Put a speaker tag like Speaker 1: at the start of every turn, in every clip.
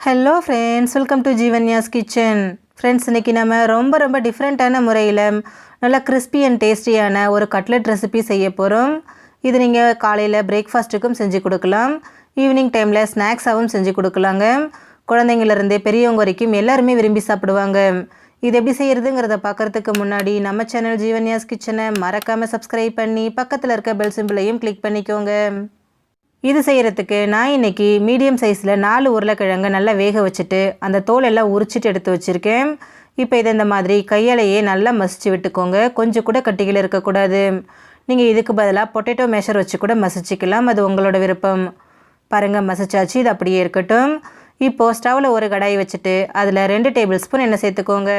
Speaker 1: Hello friends welcome to Jeevanya's kitchen friends இன்றைக்கி நம்ம ரொம்ப ரொம்ப டிஃப்ரெண்ட்டான முறையில் நல்லா கிறிஸ்பி அண்ட் டேஸ்டியான ஒரு கட்லெட் ரெசிபி செய்ய போகிறோம் இது நீங்கள் காலையில் பிரேக்ஃபாஸ்ட்டுக்கும் செஞ்சு கொடுக்கலாம். ஈவினிங் டைமில் ஸ்நாக்ஸாகவும் செஞ்சு கொடுக்கலாங்க. குழந்தைங்கள்லேருந்து பெரியவங்க வரைக்கும் எல்லாருமே விரும்பி சாப்பிடுவாங்க. இது எப்படி செய்கிறதுங்கிறத பார்க்குறதுக்கு முன்னாடி நம்ம சேனல் ஜீவன்யாஸ் கிச்சனை மறக்காமல் சப்ஸ்கிரைப் பண்ணி பக்கத்தில் இருக்க பெல் சிம்பிளையும் கிளிக் பண்ணிக்கோங்க. இது செய்கிறதுக்கு நான் இன்னைக்கு மீடியம் சைஸில் நாலு உருளைக்கிழங்கு நல்லா வேக வச்சுட்டு அந்த தோல் எல்லாம் உரிச்சிட்டு எடுத்து வச்சுருக்கேன். இப்போ இதை இந்த மாதிரி கையாலேயே நல்லா மசிச்சு விட்டுக்கோங்க. கொஞ்சம் கூட கட்டிகள் இருக்கக்கூடாது. நீங்கள் இதுக்கு பதிலாக பொட்டேட்டோ மேஷர் வச்சு கூட மசிச்சுக்கலாம். அது உங்களோட விருப்பம். பாருங்கள் மசிச்சாச்சு. இது அப்படியே இருக்கட்டும். இப்போது ஸ்டவ்வில் ஒரு கடாய் வச்சுட்டு அதில் ரெண்டு டேபிள் ஸ்பூன் எண்ணெய் சேர்த்துக்கோங்க.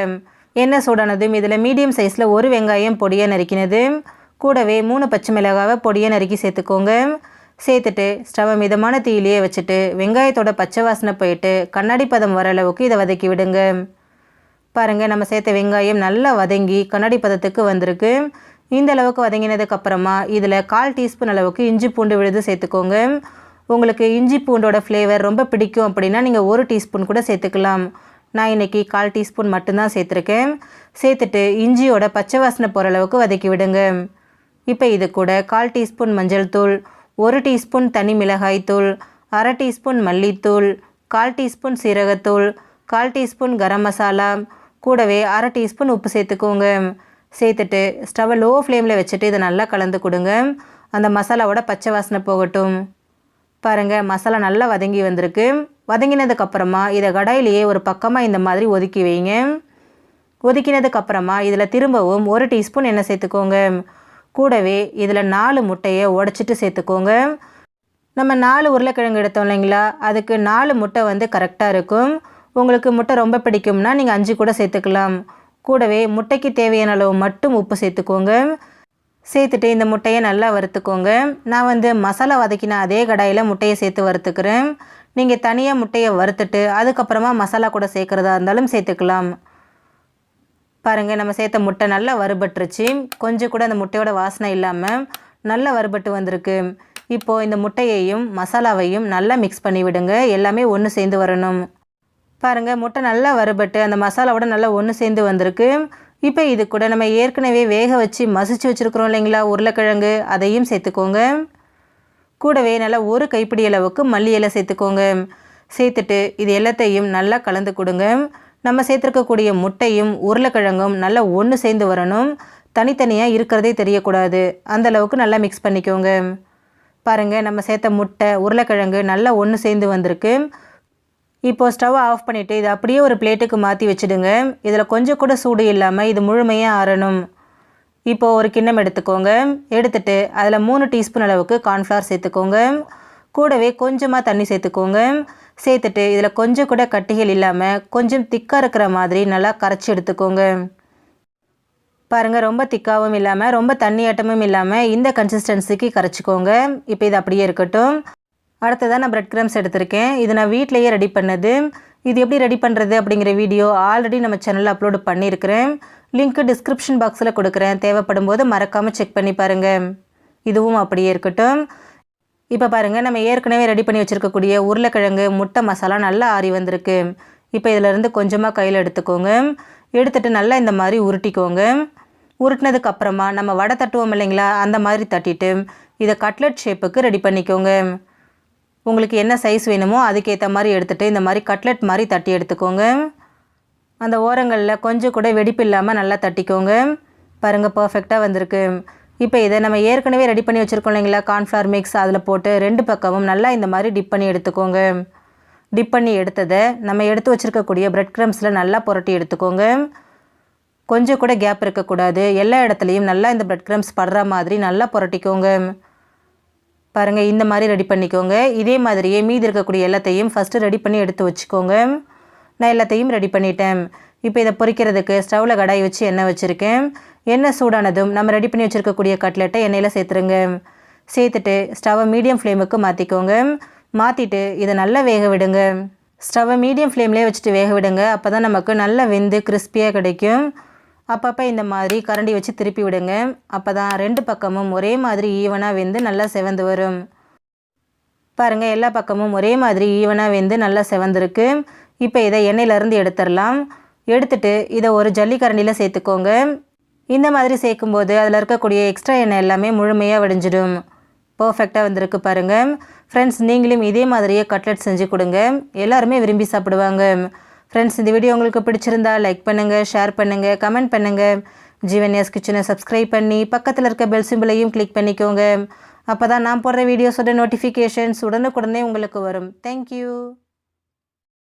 Speaker 1: எண்ணெய் சூடானதும் இதில் மீடியம் சைஸில் ஒரு வெங்காயம் பொடியாக நறுக்கினது கூடவே மூணு பச்சை மிளகாவை பொடியாக நறுக்கி சேர்த்துக்கோங்க. சேர்த்துட்டு ஸ்டவ்வை மிதமான தீயிலேயே வச்சுட்டு வெங்காயத்தோட பச்சை வாசனை போயிட்டு கண்ணாடி பதம் வர அளவுக்கு இதை வதக்கி விடுங்க. பாருங்கள் நம்ம சேர்த்த வெங்காயம் நல்லா வதங்கி கண்ணாடி பதத்துக்கு வந்திருக்கு. இந்த அளவுக்கு வதங்கினதுக்கு அப்புறமா இதில் கால் டீஸ்பூன் அளவுக்கு இஞ்சி பூண்டு விழுது சேர்த்துக்கோங்க. உங்களுக்கு இஞ்சி பூண்டோட ஃப்ளேவர் ரொம்ப பிடிக்கும் அப்படின்னா நீங்கள் ஒரு டீஸ்பூன் கூட சேர்த்துக்கலாம். நான் இன்றைக்கி கால் டீஸ்பூன் மட்டும்தான் சேர்த்துருக்கேன். சேர்த்துட்டு இஞ்சியோட பச்சை வாசனை போகிற அளவுக்கு வதக்கி விடுங்க. இப்போ இது கூட கால் டீஸ்பூன் மஞ்சள் தூள் ஒரு டீஸ்பூன் தனி மிளகாய்த்தூள் அரை டீஸ்பூன் மல்லித்தூள் கால் டீஸ்பூன் சீரகத்தூள் கால் டீஸ்பூன் கரம் மசாலா கூடவே அரை டீஸ்பூன் உப்பு சேர்த்துக்கோங்க. சேர்த்துட்டு ஸ்டவ்வை லோ ஃப்ளேமில் வச்சுட்டு இதை நல்லா கலந்து கொடுங்க. அந்த மசாலாவோட பச்சை வாசனை போகட்டும். பாருங்கள் மசாலா நல்லா வதங்கி வந்திருக்கு. வதங்கினதுக்கப்புறமா இதை கடாயிலேயே ஒரு பக்கமாக இந்த மாதிரி ஒதுக்கி வைங்க. ஒதுக்கினதுக்கப்புறமா இதில் திரும்பவும் ஒரு டீஸ்பூன் எண்ணெய் சேர்த்துக்கோங்க. கூடவே இதில் நாலு முட்டையை உடச்சிட்டு சேர்த்துக்கோங்க. நம்ம நாலு உருளைக்கிழங்கு எடுத்தோம் இல்லைங்களா? அதுக்கு நாலு முட்டை வந்து கரெக்டாக இருக்கும். உங்களுக்கு முட்டை ரொம்ப பிடிக்கும்னா நீங்கள் அஞ்சு கூட சேர்த்துக்கலாம். கூடவே முட்டைக்கு தேவையான அளவு மட்டும் உப்பு சேர்த்துக்கோங்க. சேர்த்துட்டு இந்த முட்டையை நல்லா வறுத்துக்கோங்க. நான் வந்து மசாலா வதக்கின அதே கடாயில் முட்டையை சேர்த்து வறுத்துக்கிறேன். நீங்கள் தனியாக முட்டையை வறுத்துட்டு அதுக்கப்புறமா மசாலா கூட சேர்க்குறதா இருந்தாலும் சேர்த்துக்கலாம். பாருங்கள் நம்ம சேர்த்த முட்டை நல்லா வறுபட்டுருச்சு. கொஞ்சம் கூட அந்த முட்டையோட வாசனை இல்லாமல் நல்லா வறுபட்டு வந்திருக்கு. இப்போது இந்த முட்டையையும் மசாலாவையும் நல்லா மிக்ஸ் பண்ணி விடுங்க. எல்லாமே ஒன்று சேர்ந்து வரணும். பாருங்கள் முட்டை நல்லா வறுபட்டு அந்த மசாலாவோட நல்லா ஒன்று சேர்ந்து வந்திருக்கு. இப்போ இது கூட நம்ம ஏற்கனவே வேக வச்சு மசிச்சு வச்சுருக்குறோம் இல்லைங்களா உருளைக்கிழங்கு அதையும் சேர்த்துக்கோங்க. கூடவே நல்லா ஒரு கைப்பிடி அளவுக்கு மல்லி இலை சேர்த்துக்கோங்க. சேர்த்துட்டு இது எல்லாத்தையும் நல்லா கலந்து கொடுங்க. நம்ம சேர்த்துருக்கக்கூடிய முட்டையும் உருளைக்கிழங்கும் நல்லா ஒன்று சேர்ந்து வரணும். தனித்தனியாக இருக்கிறதே தெரியக்கூடாது. அந்தளவுக்கு நல்லா மிக்ஸ் பண்ணிக்கோங்க. பாருங்கள் நம்ம சேர்த்த முட்டை உருளைக்கிழங்கு நல்லா ஒன்று சேர்ந்து வந்திருக்கு. இப்போது ஸ்டவ்வை ஆஃப் பண்ணிவிட்டு இதை அப்படியே ஒரு பிளேட்டுக்கு மாற்றி வச்சுடுங்க. இதில் கொஞ்சம் கூட சூடு இல்லாமல் இது முழுமையாக ஆறணும். இப்போது ஒரு கிண்ணம் எடுத்துக்கோங்க. எடுத்துட்டு அதில் மூணு டீஸ்பூன் அளவுக்கு கார்ன்ஃப்ளவர் சேர்த்துக்கோங்க. கூடவே கொஞ்சமாக தண்ணி சேர்த்துக்கோங்க. சேர்த்துட்டு இதில் கொஞ்சம் கூட கட்டிகள் இல்லாமல் கொஞ்சம் திக்காக இருக்கிற மாதிரி நல்லா கரைச்சி எடுத்துக்கோங்க. பாருங்கள் ரொம்ப திக்காகவும் இல்லாமல் ரொம்ப தண்ணியாட்டமும் இல்லாமல் இந்த கன்சிஸ்டன்சிக்கு கரைச்சிக்கோங்க. இப்போ இது அப்படியே இருக்கட்டும். அடுத்ததாக நான் ப்ரெட் கிரம்ஸ் எடுத்திருக்கேன். இது நான் வீட்லேயே ரெடி பண்ணது. இது எப்படி ரெடி பண்ணுறது அப்படிங்கிற வீடியோ ஆல்ரெடி நம்ம சேனலில் அப்லோடு பண்ணியிருக்கிறேன். லிங்க்கு டிஸ்கிரிப்ஷன் பாக்ஸில் கொடுக்குறேன். தேவைப்படும் போது மறக்காமல் செக் பண்ணி பாருங்கள் இதுவும் அப்படியே இருக்கட்டும். இப்போ பாருங்கள் நம்ம ஏற்கனவே ரெடி பண்ணி வச்சுருக்கக்கூடிய உருளைக்கிழங்கு முட்டை மசாலா நல்லா ஆறி வந்திருக்கு. இப்போ இதிலேருந்து கொஞ்சமாக கையில் எடுத்துக்கோங்க. எடுத்துகிட்டு நல்லா இந்த மாதிரி உருட்டிக்கோங்க. உருட்டினதுக்கு அப்புறமா நம்ம வடை தட்டுவோம் இல்லைங்களா அந்த மாதிரி தட்டிட்டு இதை கட்லெட் ஷேப்புக்கு ரெடி பண்ணிக்கோங்க. உங்களுக்கு என்ன சைஸ் வேணுமோ அதுக்கேற்ற மாதிரி எடுத்துகிட்டு இந்த மாதிரி கட்லெட் மாதிரி தட்டி எடுத்துக்கோங்க. அந்த ஓரங்களில் கொஞ்சம் கூட வெடிப்பு இல்லாமல் நல்லா தட்டிக்கோங்க. பாருங்கள் பர்ஃபெக்டாக வந்திருக்கு. இப்போ இதை நம்ம ஏற்கனவே ரெடி பண்ணி வச்சுருக்கோம் இல்லைங்களா? கார்ன்ஃப்ளவர் மிக்ஸ் அதில் போட்டு ரெண்டு பக்கமும் நல்லா இந்த மாதிரி டிப் பண்ணி எடுத்துக்கோங்க. டிப் பண்ணி எடுத்ததை நம்ம எடுத்து வச்சுருக்கக்கூடிய பிரெட் க்ரம்ஸில் நல்லா புரட்டி எடுத்துக்கோங்க. கொஞ்சம் கூட கேப் இருக்கக்கூடாது. எல்லா இடத்துலையும் நல்லா இந்த பிரெட் க்ரம்ஸ் படுற மாதிரி நல்லா புரட்டிக்கோங்க. பாருங்கள் இந்த மாதிரி ரெடி பண்ணிக்கோங்க. இதே மாதிரியே மீதி இருக்கக்கூடிய எல்லாத்தையும் ஃபஸ்ட்டு ரெடி பண்ணி எடுத்து வச்சுக்கோங்க. நான் எல்லாத்தையும் ரெடி பண்ணிட்டேன். இப்போ இதை பொறிக்கிறதுக்கு ஸ்டவ்வில் கடாய் வச்சு எண்ணெய் வச்சுருக்கேன். எண்ணெய் சூடானதும் நம்ம ரெடி பண்ணி வச்சுருக்கக்கூடிய கட்லெட்டை எண்ணெயில் சேர்த்துருங்க. சேர்த்துட்டு ஸ்டவ்வை மீடியம் ஃப்ளேமுக்கு மாற்றிக்கோங்க மாற்றிட்டு இதை நல்லா வேக விடுங்க. ஸ்டவ்வை மீடியம் ஃப்ளேம்லேயே வச்சுட்டு வேக விடுங்க. அப்போ தான் நமக்கு நல்லா வெந்து கிறிஸ்பியாக கிடைக்கும். அப்பப்போ இந்த மாதிரி கரண்டி வச்சு திருப்பி விடுங்க. அப்போ தான் ரெண்டு பக்கமும் ஒரே மாதிரி ஈவனாக வெந்து நல்லா செவந்து வரும். பாருங்கள் எல்லா பக்கமும் ஒரே மாதிரி ஈவனாக வெந்து நல்லா செவந்திருக்கு. இப்போ இதை எண்ணெயிலேருந்து எடுத்துடலாம். எடுத்துட்டு இதை ஒரு ஜல்லிக்கரண்டியில் சேர்த்துக்கோங்க. இந்த மாதிரி சேர்க்கும்போது அதில் இருக்கக்கூடிய எக்ஸ்ட்ரா எண்ணெய் எல்லாமே முழுமையாக வடிஞ்சிடும். பர்ஃபெக்டாக வந்திருக்கு பாருங்கள் ஃப்ரெண்ட்ஸ் நீங்களும் இதே மாதிரியே கட்லெட் செஞ்சு கொடுங்க. எல்லாருமே விரும்பி சாப்பிடுவாங்க. ஃப்ரெண்ட்ஸ் இந்த வீடியோ உங்களுக்கு பிடிச்சிருந்தா லைக் பண்ணுங்கள் ஷேர் பண்ணுங்கள் கமெண்ட் பண்ணுங்கள் ஜீவன்யாஸ் கிச்சனை சப்ஸ்கிரைப் பண்ணி பக்கத்தில் இருக்க பெல் சிம்பிளையும் கிளிக் பண்ணிக்கோங்க. அப்போ தான் நான் போடுற வீடியோஸோட நோட்டிஃபிகேஷன்ஸ் உடனுக்குடனே உங்களுக்கு வரும். தேங்க்யூ